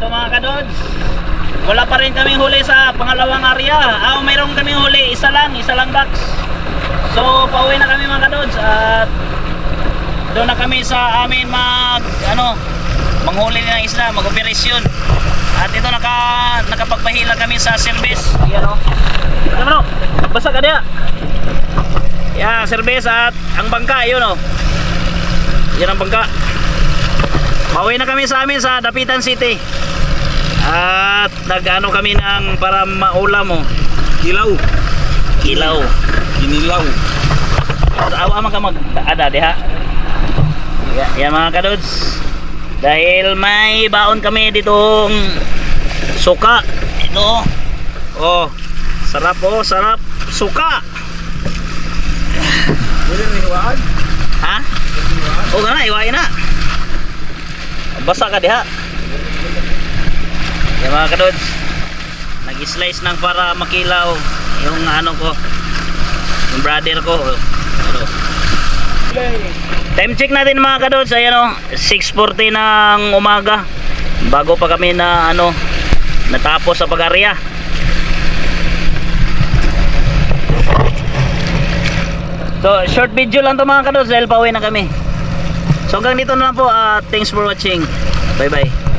ito mga kadods. Wala pa rin kaming huli sa pangalawang area. Ah, mayroon kaming huli, isa lang, isa lang box. So, pauwi na kami mga kadods at doon na kami sa amin mag ano, manghuli ng isla, mag-operasyon. At ito naka nakapagpahila kami sa service. Ayan oh. Ano Basa ka diya. Yeah, service at ang bangka, yun oh. Yan ang bangka. Pauwi na kami sa amin sa Dapitan City. At nag-ano kami ng para maulam mo. Kilaw. Ilaw. Kinilaw. Awa man ka mag-ada diha. Ya- Yan mga kadods. Dahil may baon kami ditong suka. Ito. Oh. Sarap oh, sarap. Suka. Pwede rin hiwaan. Ha? O gana, iwain na. Basa ka diha. Yan mga kadods. Nag-slice ng para makilaw yung ano ko. Yung brother ko. Ano. Time check natin mga kadods. Ayan o. 6.40 ng umaga. Bago pa kami na ano natapos sa pag-area. So, short video lang to mga kadods dahil pauwi na kami. So hanggang dito na lang po. ah, thanks for watching. Bye bye.